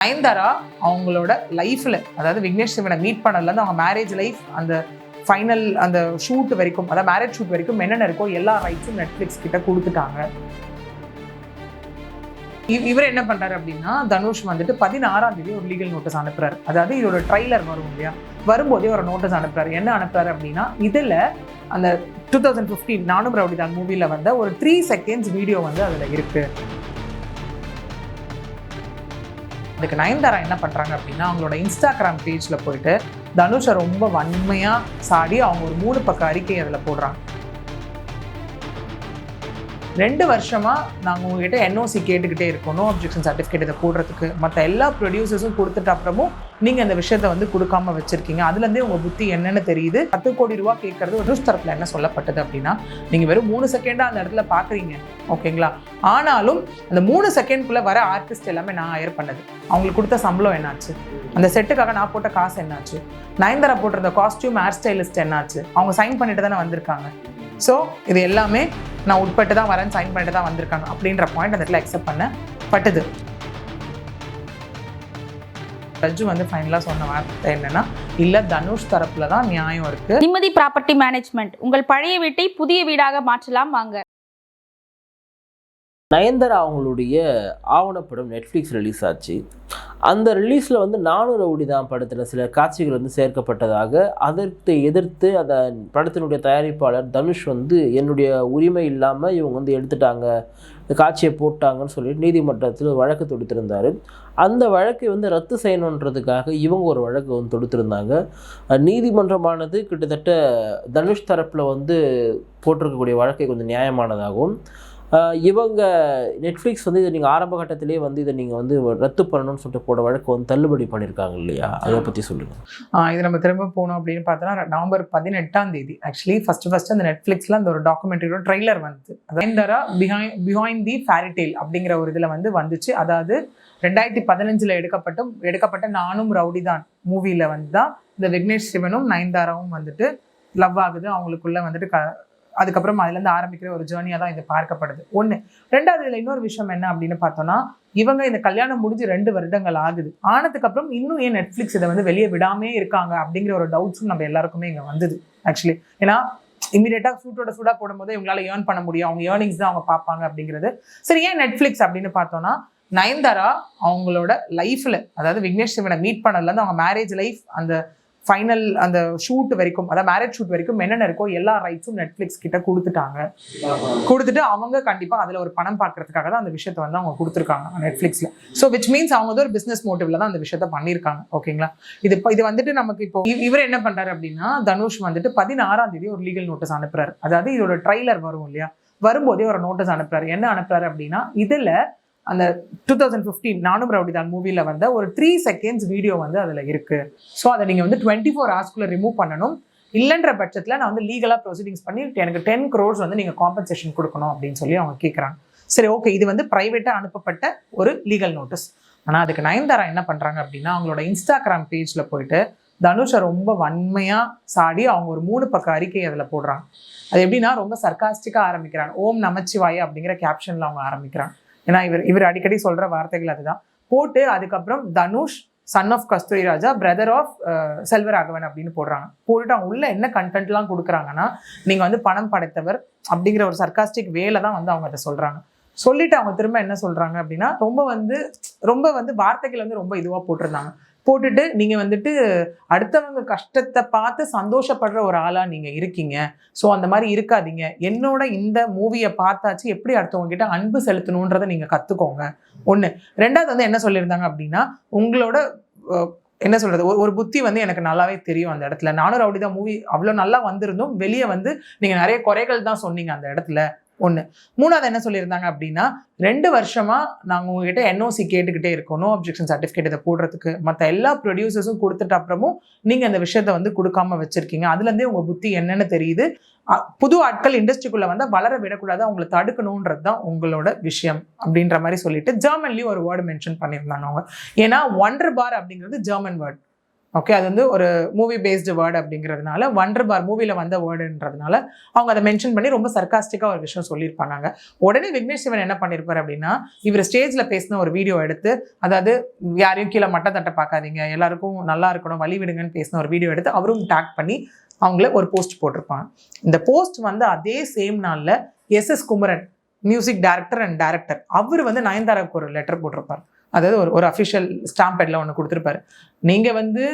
நயன்தாரா அவங்களோட லைஃப்ல அதாவது விக்னேஷ் சிவனை மீட் பண்ணதுலேருந்து அவங்க மேரேஜ் லைஃப் அந்த ஃபைனல் அந்த ஷூட் வரைக்கும் அதாவது மேரேஜ் ஷூட் வரைக்கும் என்னென்ன இருக்கோ எல்லா ரைட்ஸும் நெட்ஃப்ளிக்ஸ் கிட்ட கொடுத்துட்டாங்க. இவர் என்ன பண்றாரு அப்படின்னா தனுஷ் வந்துட்டு பதினாறாம் தேதி ஒரு லீகல் நோட்டீஸ் அனுப்புறாரு. அதாவது இதோட ட்ரைலர் வரும் இல்லையா? வரும்போதே ஒரு நோட்டீஸ் அனுப்புறாரு. என்ன அனுப்புறாரு அப்படின்னா இதுல அந்த டூ தௌசண்ட் ஃபிஃப்டீன் நானும் ரவுடிதான் மூவில வந்த ஒரு த்ரீ செகண்ட்ஸ் வீடியோ வந்து அதுல இருக்கு. இதுக்கு நயன்தாரா என்ன பண்றாங்க அப்படின்னா அவங்களோட இன்ஸ்டாகிராம் பேஜ்ல போயிட்டு தனுஷை ரொம்ப வன்மையாக சாடி அவங்க ஒரு மூணு பக்கம் அறிக்கை அதில் போடுறாங்க. ரெண்டு வருஷமாக நாங்கள் உங்ககிட்ட என்ஓசி கேட்டுக்கிட்டே இருக்கோம் நோ அப்ஜெக்ஷன் சர்டிஃபிகேட் இதை போடுறதுக்கு. மற்ற எல்லா ப்ரொடியூசர்ஸும் கொடுத்துட்ட அப்புறமும் நீங்கள் இந்த விஷயத்த வந்து கொடுக்காம வச்சுருக்கீங்க. அதுலேருந்தே உங்கள் புத்தி என்னென்னு தெரியுது. பத்து கோடி ரூபா கேட்கறது ஒரு நியூஸ் தரப்பில் என்ன சொல்லப்பட்டது அப்படின்னா நீங்கள் வெறும் மூணு செகண்டாக அந்த இடத்துல பார்க்குறீங்க ஓகேங்களா ஆனாலும் அந்த மூணு செகண்ட்குள்ளே வர ஆர்டிஸ்ட் எல்லாமே நான் ஹயர் பண்ணது. அவங்களுக்கு கொடுத்த சம்பளம் என்னாச்சு? அந்த செட்டுக்காக நான் போட்ட காசு என்னாச்சு? நயன்தாரா போட்டிருந்த காஸ்டியூம் ஹேர் ஸ்டைலிஸ்ட் என்னாச்சு? அவங்க சைன் பண்ணிட்டு தானே வந்திருக்காங்க. ஸோ இது எல்லாமே நான் உட்பட்டு தான் வரேன் சைன் பண்ணிட்டு தான் வந்திருக்காங்க அப்படின்ற பாயிண்ட் அந்த இடத்துல அக்செப்ட் பண்ண பட்டுது. ஜட்ஜு வந்து ஃபைனலாக சொன்ன வார்த்தை என்னன்னா இல்லை தனுஷ் தரப்புல தான் நியாயம் இருக்கு. நிம்மதி ப்ராப்பர்ட்டி மேனேஜ்மெண்ட் உங்கள் பழைய வீட்டை புதிய வீடாக மாற்றலாம் வாங்க. நயன்தாரா அவங்களுடைய ஆவணப்படம் நெட்ஃப்ளிக்ஸ் ரிலீஸ் ஆச்சு. அந்த ரிலீஸில் வந்து நானூறு ரவுடி தான் படத்தில். சில காட்சிகள் வந்து சேர்க்கப்பட்டதாக அதற்கு எதிர்த்து அந்த படத்தினுடைய தயாரிப்பாளர் தனுஷ் வந்து என்னுடைய உரிமை இல்லாமல் இவங்க வந்து எடுத்துட்டாங்க. இந்த காட்சியை போட்டாங்கன்னு சொல்லி நீதிமன்றத்தில் ஒரு வழக்கு தொடுத்திருந்தார். அந்த வழக்கை வந்து ரத்து செய்யணுன்றதுக்காக இவங்க ஒரு வழக்கு வந்து தொடுத்திருந்தாங்க. நீதிமன்றமானது கிட்டத்தட்ட தனுஷ் தரப்பில் வந்து போட்டிருக்கக்கூடிய வழக்கை கொஞ்சம் நியாயமானதாகவும் இவங்க நெட்ஃப்ளிக்ஸ் வந்து இதை நீங்கள் ஆரம்ப கட்டத்திலேயே வந்து இதை நீங்கள் வந்து ரத்து பண்ணணும்னு சொல்லிட்டு போட வழக்கு வந்து தள்ளுபடி பண்ணியிருக்காங்க இல்லையா? அதை பற்றி சொல்லுங்கள் இது நம்ம திரும்ப போனோம் அப்படின்னு பார்த்தோன்னா நவம்பர் பதினெட்டாம் தேதி ஆக்சுவலி ஃபர்ஸ்ட் ஃபர்ஸ்ட் அந்த நெட்ஃப்ளிக்ஸ்ல அந்த ஒரு டாக்குமெண்ட்ரியோட ட்ரைலர் வந்து Nayanthara behind behind the fairy tale அப்படிங்கிற ஒரு இதில் வந்து வந்துச்சு. அதாவது ரெண்டாயிரத்தி பதினஞ்சில் எடுக்கப்பட்ட எடுக்கப்பட்ட நானும் ரவுடி தான் மூவியில் வந்து தான் இந்த விக்னேஷ் சிவனும் நயன்தாராவும் வந்துட்டு லவ் ஆகுது. அவங்களுக்குள்ள வந்துட்டு க அதுக்கப்புறம் அதுலேருந்து ஆரம்பிக்கிற ஒரு ஜேர்னியாக தான் இது பார்க்கப்படுது. ஒன்று ரெண்டாவது இதில் இன்னொரு விஷயம் என்ன அப்படின்னு பார்த்தோம்னா இவங்க இந்த கல்யாணம் முடிஞ்சு ரெண்டு வருடங்கள் ஆகுது. ஆனதுக்கு அப்புறம் இன்னும் ஏன் நெட்ஃப்ளிக்ஸ் இதை வந்து வெளியே விடாமே இருக்காங்க அப்படிங்கிற ஒரு டவுட்ஸும் நம்ம எல்லாருக்குமே இங்கே வந்தது ஆக்சுவலி ஏன்னா இமீடியட்டாக சூட்டோட சூடாக போடும்போது இவங்களால ஏர்ன் பண்ண முடியும். அவங்க ஏர்னிங்ஸ் தான் அவங்க பார்ப்பாங்க அப்படிங்கிறது. சரி ஏன் நெட்ஃப்ளிக்ஸ் அப்படின்னு பார்த்தோம்னா நயன்தாரா அவங்களோட லைஃப்ல அதாவது விக்னேஷ் சிவனை மீட் பண்ணதுலேருந்து அவங்க மேரேஜ் லைஃப் அந்த ஃபைனல் அந்த ஷூட் வரைக்கும் அதாவது மேரேஜ் ஷூட் வரைக்கும் என்னென்ன இருக்கோ எல்லா ரைட்ஸும் நெட்ஃப்ளிக்ஸ் கிட்ட கொடுத்துட்டாங்க. கொடுத்துட்டு அவங்க கண்டிப்பாக அதில் ஒரு பணம் பார்க்கறதுக்காக தான் அந்த விஷயத்தை வந்து அவங்க கொடுத்துருக்காங்க நெட்ஃப்ளிக்ஸ்ல ஸோ விச் மீன்ஸ் அவங்க வந்து ஒரு பிஸ்னஸ் மோட்டிவ்ல தான் அந்த விஷயத்த பண்ணியிருக்காங்க. ஓகேங்களா இது இப்போ இது வந்துட்டு நமக்கு இப்போ இவர் என்ன பண்றாரு அப்படின்னா தனுஷ் வந்துட்டு பதினாறாம் தேதி ஒரு லீகல் நோட்டீஸ் அனுப்புறாரு. அதாவது இதோட ட்ரைலர் வரும் இல்லையா? வரும்போதே ஒரு நோட்டீஸ் அனுப்புறாரு. என்ன அனுப்புறாரு அப்படின்னா இதில் அந்த டூ தௌசண்ட் ஃபிஃப்டீன் நானும் ரவுடிதான் மூவியில் வந்த ஒரு த்ரீ செகண்ட்ஸ் வீடியோ வந்து அதில் இருக்குது ஸோ அதை நீங்கள் வந்து டுவெண்ட்டி ஃபோர் ஹவர்ஸ்க்குள்ள ரிமூவ் பண்ணணும். இல்லைன்ற பட்சத்தில் நான் வந்து லீகலாக ப்ரொசீடிங்ஸ் பண்ணி எனக்கு டென் க்ரோர்ஸ் வந்து நீங்கள் காம்பன்சேஷன் கொடுக்கணும் அப்படின்னு சொல்லி அவங்க கேட்குறாங்க சரி ஓகே இது வந்து ப்ரைவேட்டாக அனுப்பப்பட்ட ஒரு லீகல் நோட்டீஸ் ஆனால் அதுக்கு நயன்தாரா என்ன பண்ணுறாங்க அப்படின்னா அவங்களோட இன்ஸ்டாகிராம் பேஜில் போயிட்டு தனுஷை ரொம்ப வன்மையாக சாடி அவங்க ஒரு மூணு பக்கம் அறிக்கை அதில் போடுறாங்க. அது எப்படின்னா ரொம்ப சர்க்காஸ்டிக்காக ஆரம்பிக்கிறாங்க. ஓம் நமச்சிவாய் அப்படிங்கிற கேப்ஷனில் அவங்க ஆரம்பிக்கிறாங்க. ஏன்னா இவர் இவர் அடிக்கடி சொல்கிற வார்த்தைகள் அதுதான். போட்டு அதுக்கப்புறம் Dhanush son of Kasthuri Raja brother of Selvaraghavan அப்படின்னு போடுறாங்க. போட்டுட்டு அவங்க உள்ள என்ன கண்டென்ட்லாம் கொடுக்குறாங்கன்னா நீங்கள் வந்து பணம் படைத்தவர் அப்படிங்கிற ஒரு சர்க்காஸ்டிக் வேலை தான் வந்து அவங்க அதை சொல்கிறாங்க சொல்லிட்டு அவங்க திரும்ப என்ன சொல்கிறாங்க அப்படின்னா ரொம்ப வந்து ரொம்ப வந்து வார்த்தைகள் வந்து ரொம்ப இதுவாக போட்டிருந்தாங்க. போட்டுட்டு நீங்கள் வந்துட்டு அடுத்தவங்க கஷ்டத்தை பார்த்து சந்தோஷப்படுற ஒரு ஆளாக நீங்கள் இருக்கீங்க. ஸோ அந்த மாதிரி இருக்காதீங்க. என்னோட இந்த மூவியை பார்த்தாச்சு எப்படி அடுத்தவங்க கிட்ட அன்பு செலுத்தணுன்றதை நீங்கள் கற்றுக்கோங்க ஒன்று ரெண்டாவது வந்து என்ன சொல்லியிருந்தாங்க அப்படின்னா உங்களோட என்ன சொல்றது? ஒரு- ஒரு புத்தி வந்து எனக்கு நல்லாவே தெரியும் அந்த இடத்துல. நானும் ரவுடி தான் மூவி அவ்வளோ நல்லா வந்திருந்தோம் வெளியே வந்து நீங்க நிறைய குறைகள் தான் சொன்னீங்க அந்த இடத்துல. ஒன்று மூணாவது என்ன சொல்லியிருந்தாங்க அப்படின்னா ரெண்டு வருஷமாக நாங்கள் உங்ககிட்ட என்ஓசி கேட்டுக்கிட்டே இருக்கோம் நோ அப்ஜெக்ஷன் சர்டிஃபிகேட் இதை போடுறதுக்கு. மற்ற எல்லா ப்ரொடியூசர்ஸும் கொடுத்துட்ட அப்புறமும் நீங்கள் அந்த விஷயத்தை வந்து கொடுக்காம வச்சுருக்கீங்க. அதுலேருந்தே உங்கள் புத்தி என்னன்னு தெரியுது. புது ஆட்கள் இண்டஸ்ட்ரிக்குள்ளே வந்தால் வளர விடக்கூடாது அவங்கள தடுக்கணுன்றது தான் உங்களோட விஷயம் அப்படின்ற மாதிரி சொல்லிட்டு ஜெர்மன்லேயும் ஒரு வேர்டு மென்ஷன் பண்ணியிருந்தாங்க அவங்க. ஏன்னா ஒன்றர் பார் அப்படிங்கிறது ஜெர்மன் வேர்ட் ஓகே அது வந்து ஒரு மூவி பேஸ்டு வேர்டு அப்படிங்கிறதுனால வண்டர் பார் மூவியில் வந்த வேர்டுன்றதுனால அவங்க அதை மென்ஷன் பண்ணி ரொம்ப சர்க்காஸ்டிக்காக ஒரு விஷயம் சொல்லியிருப்பாங்க. உடனே விக்னேஷ் சிவன் என்ன பண்ணியிருப்பார் அப்படின்னா இவர் ஸ்டேஜில் பேசின ஒரு வீடியோ எடுத்து அதாவது யாரையும் கீழே மட்ட தட்டை பார்க்காதீங்க எல்லாருக்கும் நல்லா இருக்கணும் வழி விடுங்கன்னு பேசின ஒரு வீடியோ எடுத்து அவரும் டேக் பண்ணி அவங்கள ஒரு போஸ்ட் போட்டிருப்பாங்க. இந்த போஸ்ட் வந்து அதே சேம் நாளில் S S Kumaran music director and director அவர் வந்து நயன்தாராவுக்கு ஒரு லெட்டர் போட்டிருப்பார். அதாவது ஒரு ஒரு அஃபிஷியல் ஸ்டாம்ப் பேட்ல ஒன்று கொடுத்துருப்பாரு. நீங்கள் வந்து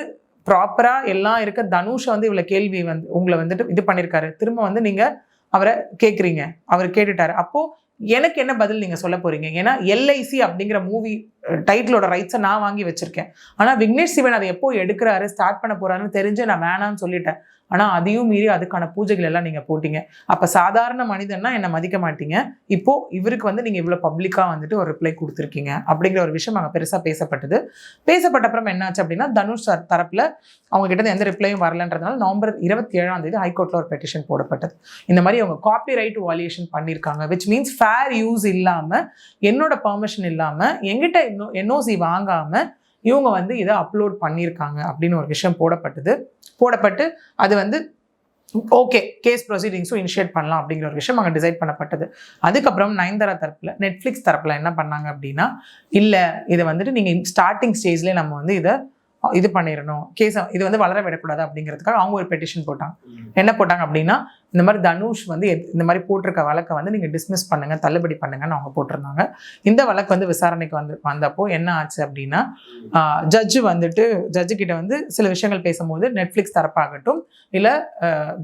ப்ராப்பராக எல்லாம் இருக்க தனுஷை வந்து இவ்வளோ கேள்வி வந்து உங்களை வந்துட்டு இது பண்ணியிருக்காரு திரும்ப வந்து நீங்கள் அவரை கேட்குறீங்க அவர் கேட்டுட்டார். அப்போது எனக்கு என்ன பதில் நீங்கள் சொல்ல போகிறீங்க ஏன்னா எல்ஐசி அப்படிங்கிற மூவி டைட்டிலோட ரைட்ஸை நான் வாங்கி வச்சிருக்கேன். ஆனால் விக்னேஷ் சிவன் அதை எப்போ எடுக்கிறாரு ஸ்டார்ட் பண்ண போறாருன்னு தெரிஞ்சு நான் வேணாம்னு சொல்லிட்டேன். ஆனால் அதையும் மீறி அதுக்கான பூஜைகள் எல்லாம் நீங்கள் போட்டிங்க. அப்போ சாதாரண மனிதன்னா என்னை மதிக்க மாட்டீங்க. இப்போ இவருக்கு வந்து நீங்கள் இவ்வளோ பப்ளிக்காக வந்துட்டு ஒரு ரிப்ளை கொடுத்துருக்கீங்க அப்படிங்கிற ஒரு விஷயம் அங்கே பெருசாக பேசப்பட்டது. பேசப்பட்ட அப்புறம் என்னாச்சு அப்படின்னா தனுஷ் சார் தரப்பில் அவங்க கிட்ட எந்த ரிப்ளையும் வரலன்றதுனால நவம்பர் இருபத்தி ஏழாம் தேதி ஹைகோர்ட்டில் ஒரு பெட்டிஷன் போடப்பட்டது. இந்த மாதிரி அவங்க காப்பி ரைட் வாலியேஷன் பண்ணியிருக்காங்க விச் மீன்ஸ் ஃபேர் யூஸ் இல்லாமல் என்னோட பர்மிஷன் இல்லாமல் எங்கிட்ட இன்னும் என்ஓசி வாங்காமல் இவங்க வந்து இதை அப்லோட் பண்ணியிருக்காங்க அப்படின்னு ஒரு விஷயம் போடப்பட்டது. போடப்பட்டு அது வந்து ஓகே கேஸ் ப்ரொசீடிங்ஸும் இனிஷியேட் பண்ணலாம் அப்படிங்கிற ஒரு விஷயம் அங்கே டிசைட் பண்ணப்பட்டது. அதுக்கப்புறம் நயன்தாரா தரப்பில் நெட்ஃப்ளிக்ஸ் தரப்பில் என்ன பண்ணாங்க அப்படின்னா இல்லை இதை வந்துட்டு நீங்கள் ஸ்டார்டிங் ஸ்டேஜ்லேயே நம்ம வந்து இதை இது பண்ணிடணும் கேஸை இது வந்து வளர விடக்கூடாது அப்படிங்கிறதுக்காக அவங்க ஒரு பெட்டிஷன் போட்டாங்க. என்ன போட்டாங்க அப்படின்னா இந்த மாதிரி தனுஷ் வந்து இந்த மாதிரி போட்டிருக்க வழக்கை வந்து நீங்கள் டிஸ்மிஸ் பண்ணுங்க தள்ளுபடி பண்ணுங்கன்னு அவங்க போட்டிருந்தாங்க. இந்த வழக்கு வந்து விசாரணைக்கு வந்து வந்தப்போ என்ன ஆச்சு அப்படின்னா ஜட்ஜு வந்துட்டு ஜட்ஜு கிட்ட வந்து சில விஷயங்கள் பேசும்போது நெட்ஃப்ளிக்ஸ் தரப்பாகட்டும் இல்லை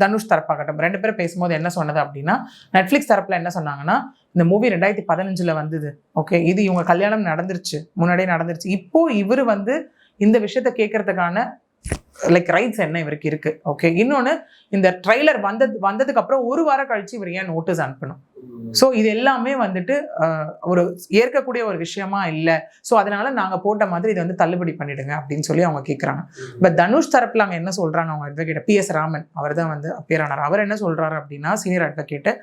தனுஷ் தரப்பாகட்டும் ரெண்டு பேரும் பேசும்போது என்ன சொன்னது அப்படின்னா நெட்ஃப்ளிக்ஸ் தரப்பில் என்ன சொன்னாங்கன்னா இந்த மூவி ரெண்டாயிரத்தி பதினஞ்சில் வந்தது. ஓகே இது இவங்க கல்யாணம் நடந்துருச்சு முன்னாடியே நடந்துருச்சு. இப்போ இவர் வந்து இந்த விஷயத்த கேட்கறதுக்கான லைக் ரைட்ஸ் என்ன இவருக்கு இருக்கு? ஓகே இன்னொன்று இந்த ட்ரைலர் வந்தது வந்ததுக்கு அப்புறம் ஒரு வாரம் கழிச்சு இவர் ஏன் நோட்டீஸ் அனுப்பணும்? ஸோ இது எல்லாமே வந்துட்டு ஒரு ஏற்கக்கூடிய ஒரு விஷயமா இல்லை. ஸோ அதனால நாங்கள் போட்ட மாதிரி இதை வந்து தள்ளுபடி பண்ணிடுங்க அப்படின்னு சொல்லி அவங்க கேட்குறாங்க பட் தனுஷ் தரப்பில் அங்கே என்ன சொல்றாங்க அவங்க அட்வொகேட் பி எஸ் ராமன் அவர் தான் வந்து அப்பியர் ஆனார். அவர் என்ன சொல்றாரு அப்படின்னா சீனியர் அட்வொகேட்டு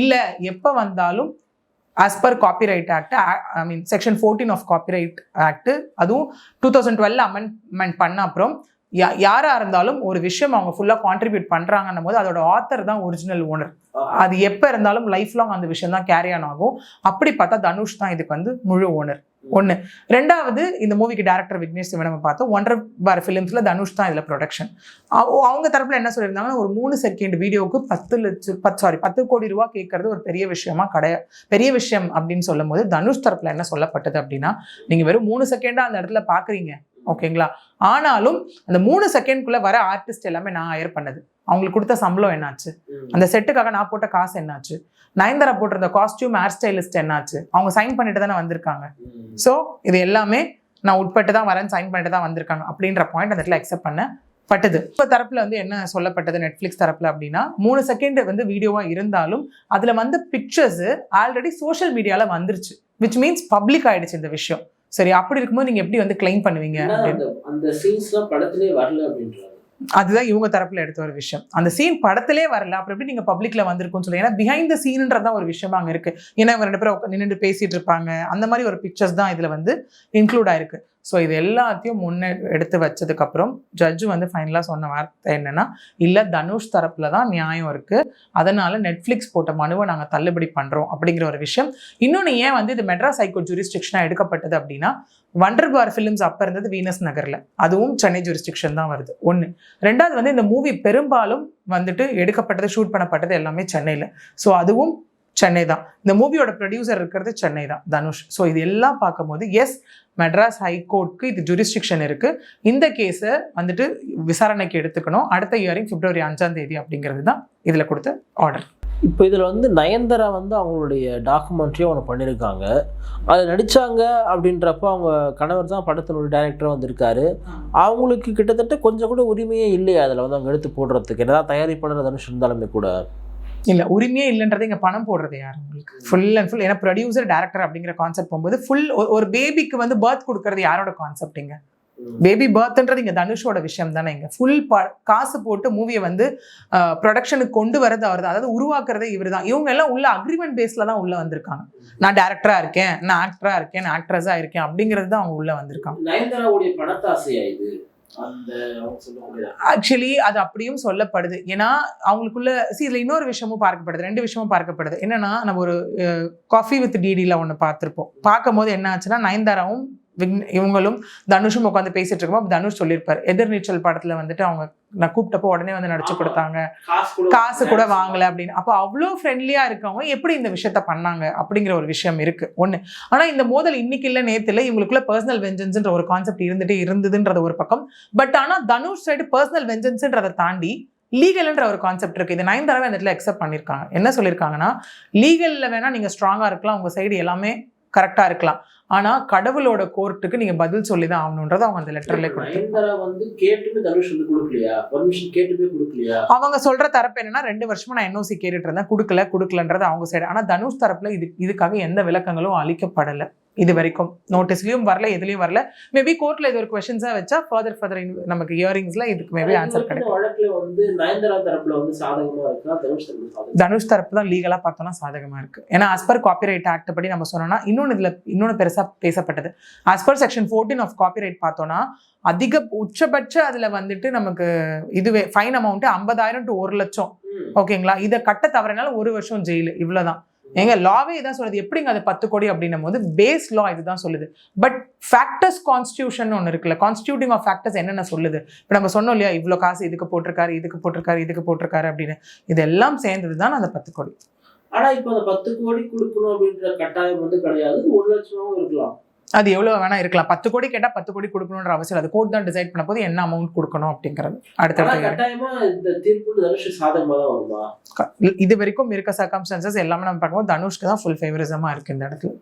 இல்லை எப்போ வந்தாலும் as per copyright act I mean section fourteen of copyright act அதுவும் டூ தௌசண்ட் டுவெல் அமெண்ட்மெண்ட் பண்ண அப்புறம் யா யாராக இருந்தாலும் ஒரு விஷயம் அவங்க ஃபுல்லாக கான்ட்ரிபியூட் பண்ணுறாங்கன்னும் போது அதோட ஆத்தர் தான் ஒரிஜினல் ஓனர் அது எப்போ இருந்தாலும் லைஃப் லாங் அந்த விஷயம் தான் கேரி ஆன் ஆகும். அப்படி பார்த்தா தனுஷ் தான் இதுக்கு வந்து முழு ஓனர் ஒன்று ரெண்டாவது இந்த மூவிக்கு டேரக்டர் விக்னேஷ் சிவன் நம்ம பார்த்தோம். ஒன்றரை பார் ஃபிலிம்ஸில் தனுஷ் தான் இதில் ப்ரொடக்ஷன் அவங்க தரப்பில் என்ன சொல்லியிருந்தாங்கன்னா ஒரு மூணு செகண்ட் வீடியோவுக்கு பத்து லட்சம் பத்து சாரி பத்து கோடி ரூபா கேட்கறது ஒரு பெரிய விஷயமா கிடையாது பெரிய விஷயம் அப்படின்னு சொல்லும் போது தனுஷ் தரப்பில் என்ன சொல்லப்பட்டது அப்படின்னா நீங்கள் வெறும் மூணு செகண்டாக அந்த இடத்துல பார்க்குறீங்க ஓகேங்களா? ஆனாலும் அந்த மூணு செகண்ட்குள்ளே வர ஆர்டிஸ்ட் எல்லாமே நான் ஹயர் பண்ணது. அவங்களுக்கு கொடுத்த சம்பளம் என்னாச்சு? அந்த செட்டுக்காக நான் போட்ட காசு என்னாச்சு? நயன்தாரா போட்டிருந்த காஸ்டியூம் ஹேர் ஸ்டைலிஸ்ட் என்னாச்சு? அவங்க சைன் பண்ணிட்டு தானே வந்திருக்காங்க. ஸோ இது எல்லாமே நான் உட்பட்டு தான் வரேன் சைன் பண்ணிட்டு தான் வந்திருக்காங்க அப்படின்ற பாயிண்ட் அந்த இடத்துல அக்செப்ட் பண்ண பட்டது. இப்போ தரப்புல வந்து என்ன சொல்லப்பட்டது நெட்ஃப்ளிக்ஸ் தரப்புல அப்படின்னா மூணு செகண்ட் வந்து வீடியோவா இருந்தாலும் அதுல வந்த பிக்சர்ஸ் ஆல்ரெடி சோஷியல் மீடியால வந்துருச்சு. விச் மீன்ஸ் பப்ளிக் ஆயிடுச்சு இந்த விஷயம். சரி அப்படி இருக்கும்போது நீங்க எப்படி வந்து கிளைம் பண்ணுவீங்க? அந்த சீன்ஸ்லாம் படத்திலே வரல அப்படின்றாங்க. அதுதான் இவங்க தரப்புல எடுத்த ஒரு விஷயம். அந்த சீன் படத்திலே வரல அப்புறம் எப்படி நீங்க பப்ளிக்ல வந்திருக்கும்னு சொல்லி ஏன்னா பிஹைண்ட் த சீன்ன்றதான் ஒரு விஷயம் அங்க இருக்கு. ஏன்னா இவங்க ரெண்டு பேரும் நின்று பேசிட்டு இருப்பாங்க. அந்த மாதிரி ஒரு பிக்சர்ஸ் தான் இதுல வந்து இன்க்ளூட் ஆயிருக்கு. ஸோ இது எல்லாத்தையும் முன்னே எடுத்து வச்சதுக்கப்புறம் ஜட்ஜு வந்து ஃபைனலாக சொன்ன வார்த்தை என்னென்னா இல்லை தனுஷ் தரப்பில் தான் நியாயம் இருக்குது அதனால் நெட்ஃப்ளிக்ஸ் போட்ட மனுவை நாங்கள் தள்ளுபடி பண்ணுறோம் அப்படிங்கிற ஒரு விஷயம். இன்னொன்று ஏன் வந்து இது மெட்ராஸ் ஹைகோர்ட் ஜூரிஸ்டிக்ஷனாக எடுக்கப்பட்டது அப்படின்னா வண்டர் பார் ஃபிலிம்ஸ் அப்போ இருந்தது வீனஸ் நகரில். அதுவும் சென்னை ஜூரிஸ்டிக்ஷன் தான் வருது. ஒன்று ரெண்டாவது வந்து இந்த மூவி பெரும்பாலும் வந்துட்டு எடுக்கப்பட்டது ஷூட் பண்ணப்பட்டது எல்லாமே சென்னையில். ஸோ அதுவும் சென்னை தான் இந்த மூவியோட ப்ரொடியூசர் இருக்கிறது சென்னை தான் தனுஷ். ஸோ இது எல்லாம் பார்க்கும்போது எஸ் மெட்ராஸ் ஹைகோர்ட்க்கு இது ஜூரிஸ்டிக்ஷன் இருக்குது இந்த கேஸை வந்துட்டு விசாரணைக்கு எடுத்துக்கணும். அடுத்த இயரிங் பிப்ரவரி அஞ்சாம் தேதி அப்படிங்கிறது தான் இதில் கொடுத்த ஆர்டர் இப்போ இதில் வந்து நயன்தாரா வந்து அவங்களுடைய டாக்குமெண்ட்ரியும் ஒன்று பண்ணியிருக்காங்க அதில் நடித்தாங்க அப்படின்றப்ப அவங்க கணவர் தான் படத்தினுடைய டைரக்டராக வந்திருக்காரு. அவங்களுக்கு கிட்டத்தட்ட கொஞ்சம் கூட உரிமையே இல்லையா அதில் வந்து அவங்க எடுத்து போடுறதுக்கு. என்னதான் தயாரிப்பாளர் தனுஷ் இருந்தாலுமே கூட. இல்லை உரிமையே இல்லைன்றது இங்கே பணம் போடுறது யார் உங்களுக்கு? ஃபுல் அண்ட் ஃபுல் ஏன்னா ப்ரொடியூசர் டேரக்டர் அப்படிங்கிற கான்செப்ட் போகும்போது ஃபுல் ஒரு பேபிக்கு வந்து பர்த் கொடுக்கறது யாரோட கான்செப்ட் இங்க? பேபி பர்த்ன்றது இங்க தனுஷோட விஷயம் தானே இங்க. ஃபுல் காசு போட்டு மூவியை வந்து ப்ரொடக்ஷனுக்கு கொண்டு வரது அவர் தான். அதாவது உருவாக்குறதே இவர் தான். இவங்க எல்லாம் உள்ள அக்ரிமெண்ட் பேஸ்ல தான் உள்ள வந்திருக்காங்க. நான் டேரக்டரா இருக்கேன் நான் ஆக்டரா இருக்கேன் நான் ஆக்ட்ரஸா இருக்கேன் அப்படிங்கிறது தான் அவங்க உள்ள வந்திருக்காங்க. நயன்தாராவுடைய பணத்தாசையா இது? ஆக்சுவலி அது அப்படியும் சொல்லப்படுது. ஏன்னா அவங்களுக்குள்ள சி இதில் இன்னொரு விஷயமும் பார்க்கப்படுது. ரெண்டு விஷயமும் பார்க்கப்படுது. என்னன்னா நம்ம ஒரு காஃபி வித் டிடியில் ஒன்று பார்த்துருப்போம். பார்க்கும்போது என்ன ஆச்சுன்னா நயன்தாராவும் விக்ன இவங்களும் தனுஷும் உட்காந்து பேசிட்டு இருக்கும்போது தனுஷ் சொல்லியிருப்பார். எதிர்நீச்சல் படத்தில் வந்துட்டு அவங்க நான் கூப்பிட்டப்போ உடனே வந்து நடிச்சு. கொடுத்தாங்க. காசு கூட வாங்கல. அப்படின்னு. அப்போ அவ்வளோ ஃப்ரெண்ட்லியா இருக்கவங்க எப்படி இந்த விஷயத்த பண்ணாங்க அப்படிங்கிற ஒரு விஷயம் இருக்கு. ஒண்ணு. ஆனா இந்த மோதல் இன்னைக்கு இல்ல நேத்து இல்ல இவங்களுக்குள்ள பர்சனல் வெஞ்சன்ஸ்ன்ற ஒரு கான்செப்ட் இருந்துட்டே இருந்ததுன்றது ஒரு பக்கம். பட் ஆனா தனுஷ் சைடு பர்சனல் வெஞ்சன்ஸ்ன்றதை தாண்டி லீகல்ன்ற ஒரு கான்செப்ட் இருக்கு. இது நைன் தடவை அந்த இடத்துல அக்செப்ட் பண்ணியிருக்காங்க என்ன சொல்லியிருக்காங்கன்னா லீகல்ல வேணா நீங்க ஸ்ட்ராங்கா இருக்கலாம். உங்க சைடு எல்லாமே கரெக்டா இருக்கலாம். ஆனா கடவுளோட கோர்ட்டுக்கு நீங்க பதில் சொல்லி தான் ஆகணுன்றது அவங்க அந்த லெட்டர்ல கொடுத்து. அவங்க சொல்ற தரப்பு என்னன்னா ரெண்டு வருஷமா நான் என்ஓசி கேட்டுட்டு இருந்தேன். கொடுக்கல கொடுக்கலன்றது அவங்க சைடு ஆனா தனுஷ் தரப்புல இது இதுக்காக எந்த விளக்கங்களும் அளிக்கப்படல இது வரைக்கும் நோட்டீஸ்லயும் வரல எதுலயும் வரல. மேபி கோர்ட்ல இது ஒரு கொஸ்டின்ஸா வச்சா ஃபர்தர் ஃபர்தர் நமக்கு ஹியரிங்ஸ்ல இதுக்கு மேபி ஆனா ஆன்சர் கிடைக்கும். வழக்குல வந்து நயன்தாரா தரப்புல வந்து சாதகமா இருக்கா? தனுஷ் தரப்பு தான் லீகலா பார்த்தோம்னா சாதகமா இருக்கு. ஏன்னா as per காப்பிரைட் ஆக்ட் படி நம்ம சொன்னோம்னா இன்னொன்னு இதுல இன்னொன்னு பெருசா பேசப்பட்டது. As per section fourteen of copyright பார்த்தோம்னா அதிக உச்சபட்ச அதுல வந்துட்டு நமக்கு இதுவே ஃபைன் அமௌண்ட் ஐம்பதாயிரம் டு ஒரு லட்சம். ஓகேங்களா? இதை கட்ட தவறினால ஒரு வருஷம் ஜெயிலு. இவ்வளவுதான். எங்க லாவே இதான் சொல்லுது. எப்படிங்க அது பத்து கோடி அப்படின்னும் போது பேஸ் லா இதுதான் சொல்லுது. பட் ஃபேக்டர்ஸ் கான்ஸ்டியூஷன் ஒன்று இருக்குல்ல. கான்ஸ்டியூட்டிங் ஆஃப் ஃபேக்டர்ஸ் என்னென்ன சொல்லுது? இப்போ நம்ம சொன்னோம் இல்லையா? இவ்வளோ காசு இதுக்கு போட்டிருக்காரு இதுக்கு போட்டிருக்காரு இதுக்கு போட்டிருக்காரு அப்படின்னு. இதெல்லாம் சேர்ந்தது தான் அந்த பத்து கோடி. ஆனா இப்ப அந்த பத்து கோடி கொடுக்கணும் அப்படின்ற கட்டாயம் வந்து கிடையாது. ஒரு லட்சமாவும் இருக்கலாம். அது எவ்வளோ வேணா இருக்கலாம். பத்து கோடி கேட்டால் பத்து கோடி கொடுக்கணுன்ற அவசியம். அது கோர்ட் தான் டிசைட் பண்ண போது என்ன அமௌண்ட் கொடுக்கணும் அப்படிங்கிறது. அடுத்தடுத்து கட்டாயமா இந்த தீர்ப்பு தனுஷ் சாதகமா தான் வருமா? இது வரைக்கும் இருக்க சர்க்கம்ஸ்டன்சஸ் எல்லாமே நம்ம பார்க்கும்போது தனுஷ்க்கு தான் ஃபுல் ஃபேவரிசமாக இருக்கு இந்த இடத்துல.